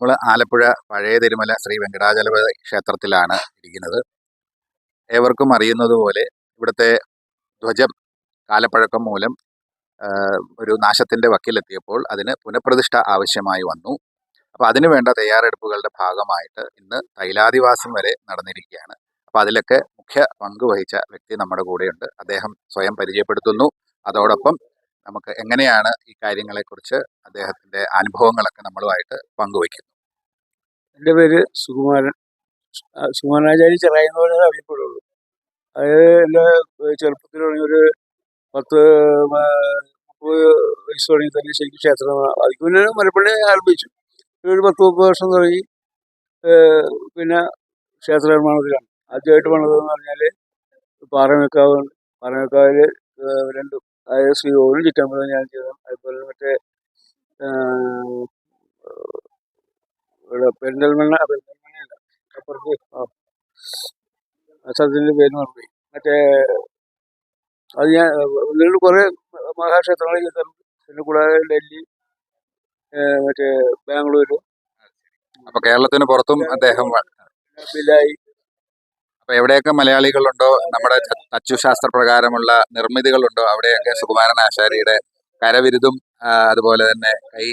നമ്മൾ ആലപ്പുഴ പഴയ തിരുമല ശ്രീ വെങ്കടാചലപതി ക്ഷേത്രത്തിലാണ് ഇരിക്കുന്നത്. ഏവർക്കും അറിയുന്നതുപോലെ ഇവിടുത്തെ ധ്വജം കാലപ്പഴക്കം മൂലം ഒരു നാശത്തിന്റെ വക്കിലെത്തിയപ്പോൾ അതിന് പുനഃപ്രതിഷ്ഠ ആവശ്യമായി വന്നു. അപ്പോൾ അതിനു വേണ്ട തയ്യാറെടുപ്പുകളുടെ ഭാഗമായിട്ട് ഇന്ന് തൈലാദിവാസം വരെ നടന്നിരിക്കുകയാണ്. അപ്പോൾ അതിലൊക്കെ മുഖ്യ പങ്ക് വഹിച്ച വ്യക്തി നമ്മുടെ കൂടെയുണ്ട്. അദ്ദേഹം സ്വയം പരിചയപ്പെടുത്തുന്നു. അതോടൊപ്പം നമുക്ക് എങ്ങനെയാണ് ഈ കാര്യങ്ങളെക്കുറിച്ച് അദ്ദേഹത്തിന്റെ അനുഭവങ്ങളൊക്കെ നമ്മളുമായിട്ട് പങ്കുവയ്ക്കുന്നു എന്റെ പേര് സുകുമാരൻ. സുകുമാരനാചാരി ചെറായിന്ന് പറഞ്ഞാൽ അറിയപ്പെടുള്ളൂ അതായത് എന്റെ ചെറുപ്പത്തിൽ ഒരു പത്ത് മുപ്പത് വയസ്സ് തുടങ്ങി തന്നെ ശരിക്കും ക്ഷേത്രം അതിന് പിന്നെ മലപ്പള്ളി ആരംഭിച്ചു. ഒരു പത്ത് മുപ്പത് വർഷം തുടങ്ങി. പിന്നെ ക്ഷേത്ര നിർമ്മാണത്തിലാണ്. ആദ്യമായിട്ട് പണിതെന്ന് പറഞ്ഞാൽ പാറമേക്കാവ് പാറമേക്കാവിൽ രണ്ടും അതായത് ശ്രീകോവിലും ചിറ്റമ്പലം ഞാൻ ചെയ്തു അതുപോലെ മറ്റേ ഇവിടെ പെരിന്തൽമണ്ണ പെരിന്തൽമണ്ണയല്ല അപ്പുറത്ത്. സ്ഥലത്തിന്റെ പേര് മറന്നുപോയി. മറ്റേ അത് ഞാൻ ഒന്നുകൊണ്ട് കുറേ മഹാക്ഷേത്രങ്ങൾ ചെയ്തിട്ടുണ്ട്. പിന്നെ കൂടാതെ ഡൽഹി മറ്റേ ബാംഗ്ലൂര്. അപ്പോൾ കേരളത്തിന് പുറത്തും അദ്ദേഹം ബിലായി. അപ്പോൾ എവിടെയൊക്കെ മലയാളികളുണ്ടോ? നമ്മുടെ തച്ചുശാസ്ത്ര പ്രകാരമുള്ള നിർമ്മിതികളുണ്ടോ? അവിടെയൊക്കെ സുകുമാരൻ ആശാരിയുടെ കരവിരുതും അതുപോലെ തന്നെ കൈ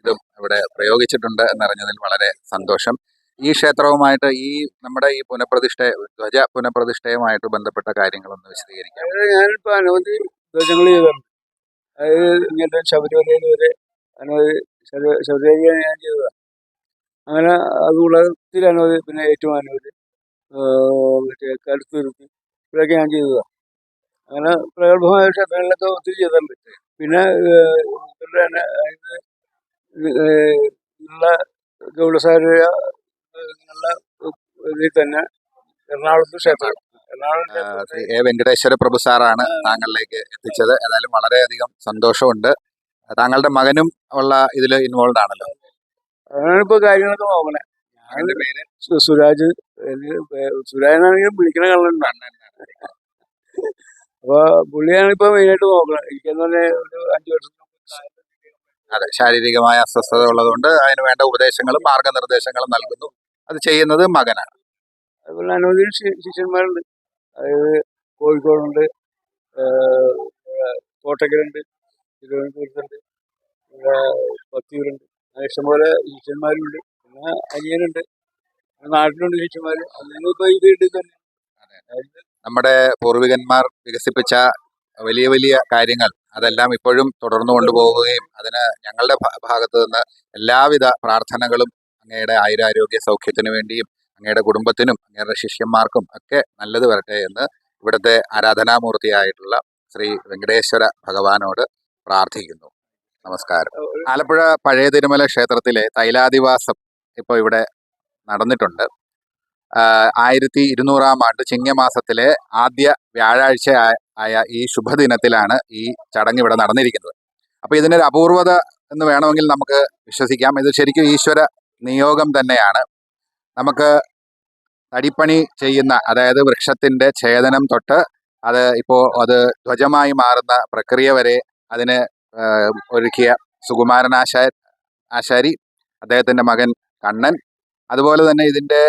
ഇതും ഇവിടെ പ്രയോഗിച്ചിട്ടുണ്ട് എന്നറിഞ്ഞതിൽ വളരെ സന്തോഷം. ഈ ക്ഷേത്രവുമായിട്ട് ഈ നമ്മുടെ ഈ പുനഃപ്രതിഷ്ഠ ധ്വജ പുനഃപ്രതിഷ്ഠയുമായിട്ട് ബന്ധപ്പെട്ട കാര്യങ്ങളൊന്ന് വിശദീകരിക്കാം. ഞാനിപ്പോൾ അനവധി ധ്വജങ്ങൾ ചെയ്തിട്ടുണ്ട്. അതായത് ഇങ്ങനത്തെ ശബരിമലയിൽ വരെ അനവധി ശബ- ശബരിമല ഞാൻ ചെയ്തതാണ് അങ്ങനെ അതുകൂടാതെ അനവധി പിന്നെ ഏറ്റവും ഏഹ് മറ്റേ കടുത്തുരുത്തി ഇവിടെയൊക്കെ ഞാൻ ചെയ്തതാണ് അങ്ങനെ പ്രഗത്ഭമായ ക്ഷേത്രങ്ങളിലൊക്കെ ഒത്തിരി ചെയ്തിട്ടുണ്ട്. പിന്നെ ഏഹ് ഇവരുടെ തന്നെ ഉള്ള ഗൗഡസാര ഇങ്ങനെയുള്ള ഇതിൽ തന്നെ എറണാകുളത്ത് ക്ഷേത്രം. എറണാകുളം എ വെങ്കടേശ്വര പ്രഭു സാറാണ് താങ്കളിലേക്ക് എത്തിച്ചത്. ഏതായാലും വളരെയധികം സന്തോഷമുണ്ട്. താങ്കളുടെ മകനും ഉള്ള ഇതിൽ ഇൻവോൾവ് ആണല്ലോ. അതാണ് ഇപ്പോൾ കാര്യങ്ങളൊക്കെ നോക്കണേ. അവന്റെ പേര് സുരാജ് എനിക്ക് പേ- സുരാജ് എന്നാണെങ്കിലും വിളിക്കണ കള്ളുണ്ട് അപ്പൊ പുള്ളിയാണ് ഇപ്പൊ മെയിനായിട്ട് നോക്കണത്. എനിക്കെന്ന് പറഞ്ഞാൽ ഒരു അഞ്ചു വർഷം അതെ ശാരീരികമായ അസ്വസ്ഥത ഉള്ളതുകൊണ്ട് അതിന് വേണ്ട ഉപദേശങ്ങളും മാർഗനിർദ്ദേശങ്ങളും നൽകുന്നു. അത് ചെയ്യുന്നത് മകനാണ്. അതുപോലെ അനവധി ശിഷ്യന്മാരുണ്ട്. അതായത് കോഴിക്കോടുണ്ട് കോട്ടക്കലുണ്ട് തിരുവനന്തപുരത്തുണ്ട് ഇവിടെ പത്തിയൂരുണ്ട് ഇഷ്ടംപോലെ ശിഷ്യന്മാരുണ്ട്. പിന്നെ അനിയനുണ്ട്. നാട്ടിലുണ്ട് ചേച്ചിമാര്. അനിയനും ഈ വീട്ടിൽ തന്നെ. നമ്മുടെ പൂർവികന്മാർ വികസിപ്പിച്ച വലിയ വലിയ കാര്യങ്ങൾ അതെല്ലാം ഇപ്പോഴും തുടർന്നു കൊണ്ടുപോവുകയും അതിന് ഞങ്ങളുടെ ഭാഗത്തു ഭാഗത്ത് നിന്ന് എല്ലാവിധ പ്രാർത്ഥനകളും അങ്ങയുടെ ആയുരാരോഗ്യ സൗഖ്യത്തിനു വേണ്ടിയും അങ്ങയുടെ കുടുംബത്തിനും അങ്ങയുടെ ശിഷ്യന്മാർക്കും ഒക്കെ നല്ലത് വരട്ടെ എന്ന് ഇവിടുത്തെ ആരാധനാമൂർത്തിയായിട്ടുള്ള ശ്രീ വെങ്കടേശ്വര ഭഗവാനോട് പ്രാർത്ഥിക്കുന്നു. നമസ്കാരം. ആലപ്പുഴ പഴയ തിരുമല ക്ഷേത്രത്തിലെ തൈലാദിവാസം ഇപ്പോൾ ഇവിടെ നടന്നിട്ടുണ്ട്. ആയിരത്തി ഇരുന്നൂറാം ആണ്ട് ചിങ്ങമാസത്തിലെ ആദ്യ വ്യാഴാഴ്ച ആയ ഈ ശുഭദിനത്തിലാണ് ഈ ചടങ്ങ് ഇവിടെ നടന്നിരിക്കുന്നത്. അപ്പോൾ ഇതിനൊരു അപൂർവത എന്ന് വേണമെങ്കിൽ നമുക്ക് വിശ്വസിക്കാം. ഇത് ശരിക്കും ഈശ്വര നിയോഗം തന്നെയാണ്. നമുക്ക് തടിപ്പണി ചെയ്യുന്ന അതായത് വൃക്ഷത്തിന്റെ ഛേദനം തൊട്ട് അത് ഇപ്പോൾ അത് ധ്വജമായി മാറുന്ന പ്രക്രിയ വരെ അതിന് ഒരുക്കിയ സുകുമാരനാശാ ആശാരി അദ്ദേഹത്തിന്റെ മകൻ കണ്ണൻ. അതുപോലെ തന്നെ ഇതിന്റെ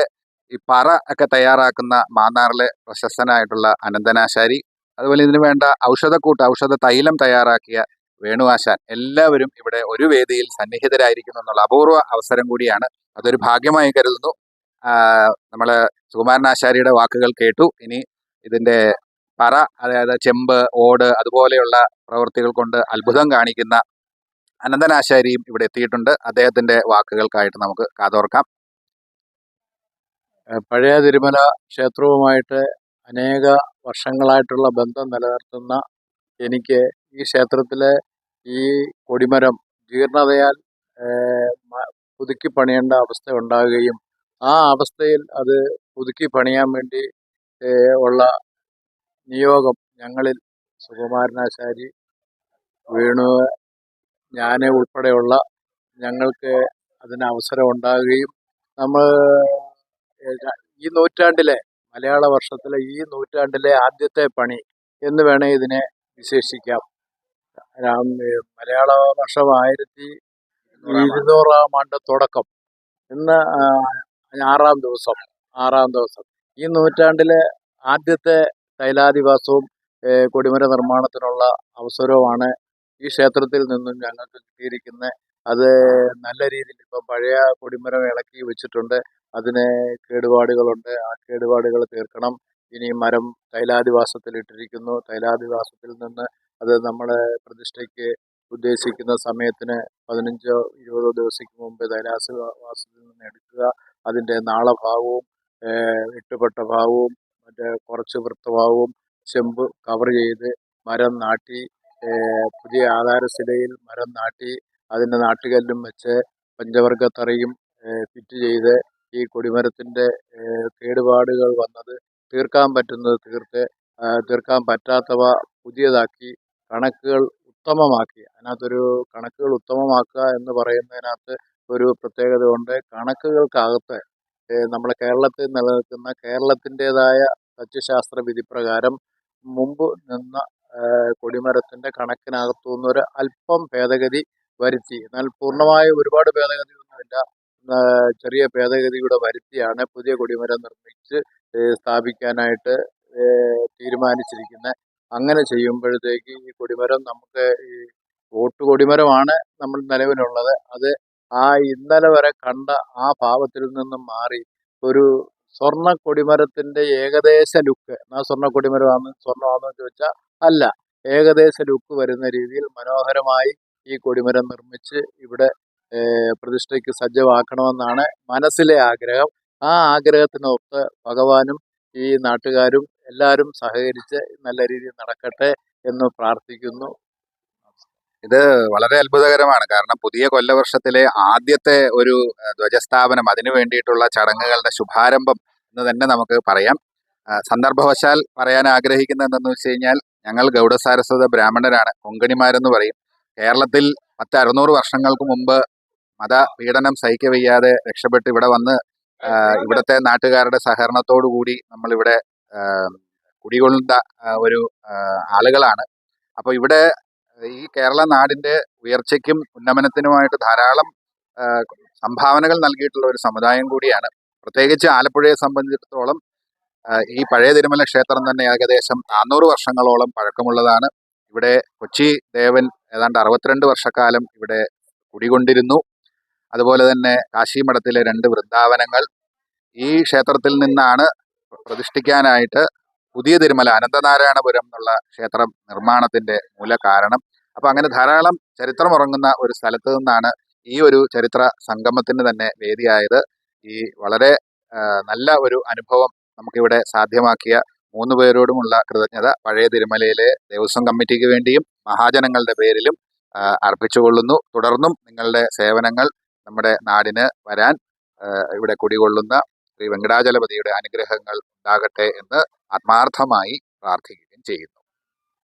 ഈ പറ ഒക്കെ തയ്യാറാക്കുന്ന മാന്നാറിലെ പ്രശസ്തനായിട്ടുള്ള അനന്തനാശാരി. അതുപോലെ ഇതിന് വേണ്ട ഔഷധക്കൂട്ട് ഔഷധ തൈലം തയ്യാറാക്കിയ വേണുവാശാൻ എല്ലാവരും ഇവിടെ ഒരു വേദിയിൽ സന്നിഹിതരായിരിക്കുന്നു എന്നുള്ള അപൂർവ അവസരം കൂടിയാണ് അതൊരു ഭാഗ്യമായി കരുതുന്നു. നമ്മൾ സുകുമാരനാശാരിയുടെ വാക്കുകൾ കേട്ടു. ഇനി ഇതിന്റെ പറ അതായത് ചെമ്പ് ഓട് അതുപോലെയുള്ള പ്രവൃത്തികൾ കൊണ്ട് അത്ഭുതം കാണിക്കുന്ന അനന്തനാശാരിയും ഇവിടെ എത്തിയിട്ടുണ്ട്. അദ്ദേഹത്തിന്റെ വാക്കുകൾക്കായിട്ട് നമുക്ക് കാതോർക്കാം. പഴയ തിരുമല ക്ഷേത്രവുമായിട്ട് അനേക വർഷങ്ങളായിട്ടുള്ള ബന്ധം നിലനിർത്തുന്ന എനിക്ക് ഈ ക്ഷേത്രത്തിലെ ഈ കൊടിമരം ജീർണതയാൽ പുതുക്കി പണിയേണ്ട അവസ്ഥ ഉണ്ടാകുകയും ആ അവസ്ഥയിൽ അത് പുതുക്കി പണിയാൻ വേണ്ടി ഉള്ള നിയോഗം ഞങ്ങളിൽ സുകുമാരനാശാരി വേണു ഞാൻ ഉൾപ്പെടെയുള്ള ഞങ്ങൾക്ക് അതിന് അവസരം ഉണ്ടാകുകയും നമ്മൾ ഈ നൂറ്റാണ്ടിലെ മലയാള വർഷത്തിലെ ഈ നൂറ്റാണ്ടിലെ ആദ്യത്തെ പണി എന്ന് വേണേൽ ഇതിനെ വിശേഷിക്കാം. മലയാള വർഷം ആയിരത്തി ഇരുന്നൂറാം ആണ്ട് തുടക്കം. ഇന്ന് ആറാം ദിവസം ആറാം ദിവസം. ഈ നൂറ്റാണ്ടിലെ ആദ്യത്തെ തൈലാധിവാസവും കൊടിമര നിർമ്മാണത്തിനുള്ള അവസരവുമാണ് ഈ ക്ഷേത്രത്തിൽ നിന്നും ഞങ്ങൾക്ക് കിട്ടിയിരിക്കുന്ന അത് നല്ല രീതിയിൽ ഇപ്പം പഴയ കൊടിമരം ഇളക്കി വെച്ചിട്ടുണ്ട്. അതിന് കേടുപാടുകളുണ്ട്. ആ കേടുപാടുകൾ തീർക്കണം. ഇനി മരം തൈലാദിവാസത്തിൽ ഇട്ടിരിക്കുന്നു. തൈലാദിവാസത്തിൽ നിന്ന് അത് നമ്മുടെ പ്രതിഷ്ഠയ്ക്ക് ഉദ്ദേശിക്കുന്ന സമയത്തിന് പതിനഞ്ചോ ഇരുപതോ ദിവസത്തിന് മുമ്പ് തൈലാസവാസത്തിൽ നിന്ന് എടുക്കുക. അതിന്റെ നാളഭാവവും എട്ടുപെട്ട ഭാഗവും മറ്റേ കുറച്ച് വൃത്തഭാവവും ചെമ്പ് കവർ ചെയ്ത് മരം നാട്ടി പുതിയ ആധാരശിലയിൽ മരം നാട്ടി അതിന്റെ നാട്ടുകല്ലും വെച്ച് പഞ്ചവർഗത്തറയും തറയും ഫിറ്റ് ചെയ്ത് ഈ കൊടിമരത്തിന്റെ കേടുപാടുകൾ വന്നത് തീർക്കാൻ പറ്റുന്നത് തീർത്ത് തീർക്കാൻ പറ്റാത്തവ പുതിയതാക്കി കണക്കുകൾ ഉത്തമമാക്കി. അതിനകത്തൊരു കണക്കുകൾ ഉത്തമമാക്കുക എന്ന് പറയുന്നതിനകത്ത് ഒരു പ്രത്യേകത ഉണ്ട്. കണക്കുകൾക്കകത്ത് നമ്മുടെ കേരളത്തിൽ നിലനിൽക്കുന്ന കേരളത്തിന്റെതായ തച്ചുശാസ്ത്ര വിധിപ്രകാരം മുമ്പ് നിന്ന ഏഹ് കൊടിമരത്തിന്റെ കണക്കിനകത്തു നിന്നൊരു അല്പം ഭേദഗതി വരുത്തി. എന്നാൽ പൂർണമായ ഒരുപാട് ഭേദഗതിയൊന്നുമില്ല. ചെറിയ ഭേദഗതിയുടെ വരുത്തിയാണ് പുതിയ കൊടിമരം നിർമ്മിച്ച് സ്ഥാപിക്കാനായിട്ട് തീരുമാനിച്ചിരിക്കുന്നത് അങ്ങനെ ചെയ്യുമ്പോഴത്തേക്ക് ഈ കൊടിമരം നമുക്ക് ഈ വോട്ട് കൊടിമരമാണ് നമ്മൾ നിലവിലുള്ളത്. അത് ആ ഇന്നലെ വരെ കണ്ട ആ ഭാവത്തിൽ നിന്നും മാറി ഒരു സ്വർണ കൊടിമരത്തിന്റെ ഏകദേശ ലുക്ക്. എന്നാ സ്വർണ കൊടിമരമാണ്? സ്വർണമാണെന്ന് ചോദിച്ചാൽ അല്ല ഏകദേശ ലുക്ക് വരുന്ന രീതിയിൽ മനോഹരമായി ഈ കൊടിമരം നിർമ്മിച്ച് ഇവിടെ പ്രതിഷ്ഠയ്ക്ക് സജ്ജമാക്കണമെന്നാണ് മനസ്സിലെ ആഗ്രഹം. ആ ആഗ്രഹത്തിനൊത്ത് ഭഗവാനും ഈ നാട്ടുകാരും എല്ലാവരും സഹകരിച്ച് നല്ല രീതിയിൽ നടക്കട്ടെ എന്ന് പ്രാർത്ഥിക്കുന്നു. ഇത് വളരെ അത്ഭുതകരമാണ്. കാരണം പുതിയ കൊല്ലവർഷത്തിലെ ആദ്യത്തെ ഒരു ധ്വജസ്ഥാപനം അതിനു വേണ്ടിയിട്ടുള്ള ചടങ്ങുകളുടെ ശുഭാരംഭം എന്ന് തന്നെ നമുക്ക് പറയാം. സന്ദർഭവശാൽ പറയാൻ ആഗ്രഹിക്കുന്നത് എന്തെന്ന് വെച്ച് കഴിഞ്ഞാൽ ഞങ്ങൾ ഗൗഡസാരസ്വത ബ്രാഹ്മണരാണ്. കൊങ്കണിമാരെന്ന് പറയും. കേരളത്തിൽ പത്ത് അറുന്നൂറ് വർഷങ്ങൾക്ക് മുമ്പ് മതപീഡനം സഹിക്കവയ്യാതെ രക്ഷപ്പെട്ട് ഇവിടെ വന്ന് ഇവിടുത്തെ നാട്ടുകാരുടെ സഹകരണത്തോടു കൂടി നമ്മളിവിടെ കുടികൊള്ളുന്ന ഒരു ആളുകളാണ്. അപ്പോൾ ഇവിടെ ഈ കേരള നാടിന്റെ ഉയർച്ചയ്ക്കും ഉന്നമനത്തിനുമായിട്ട് ധാരാളം സംഭാവനകൾ നൽകിയിട്ടുള്ള ഒരു സമുദായം കൂടിയാണ്. പ്രത്യേകിച്ച് ആലപ്പുഴയെ സംബന്ധിച്ചിടത്തോളം ഈ പഴയ തിരുമല ക്ഷേത്രം തന്നെ ഏകദേശം നാനൂറ് വർഷങ്ങളോളം പഴക്കമുള്ളതാണ്. ഇവിടെ കൊച്ചി ദേവൻ ഏതാണ്ട് അറുപത്തിരണ്ട് വർഷക്കാലം ഇവിടെ കുടികൊണ്ടിരുന്നു. അതുപോലെ തന്നെ കാശിമഠത്തിലെ രണ്ട് വൃന്ദാവനങ്ങൾ. ഈ ക്ഷേത്രത്തിൽ നിന്നാണ് പ്രതിഷ്ഠിക്കാനായിട്ട് പുതിയ തിരുമല അനന്തനാരായണപുരം എന്നുള്ള ക്ഷേത്രം നിർമ്മാണത്തിന്റെ മൂല കാരണം. അപ്പൊ അങ്ങനെ ധാരാളം ചരിത്രം ഉറങ്ങുന്ന ഒരു സ്ഥലത്ത് നിന്നാണ് ഈ ഒരു ചരിത്ര സംഗമത്തിന് തന്നെ വേദിയായത്. ഈ വളരെ നല്ല ഒരു അനുഭവം നമുക്കിവിടെ സാധ്യമാക്കിയ മൂന്ന് പേരോടുമുള്ള കൃതജ്ഞത. പഴയ തിരുമലയിലെ ദേവസ്വം കമ്മിറ്റിക്ക് വേണ്ടിയും മഹാജനങ്ങളുടെ പേരിലും അർപ്പിച്ചുകൊള്ളുന്നു. തുടർന്നും നിങ്ങളുടെ സേവനങ്ങൾ നമ്മുടെ നാടിന് വരാൻ ഇവിടെ കുടികൊള്ളുന്ന ശ്രീ വെങ്കടാചലപതിയുടെ അനുഗ്രഹങ്ങൾ ഉണ്ടാകട്ടെ എന്ന് ആത്മാർത്ഥമായി പ്രാർത്ഥിക്കുകയും ചെയ്യുന്നു.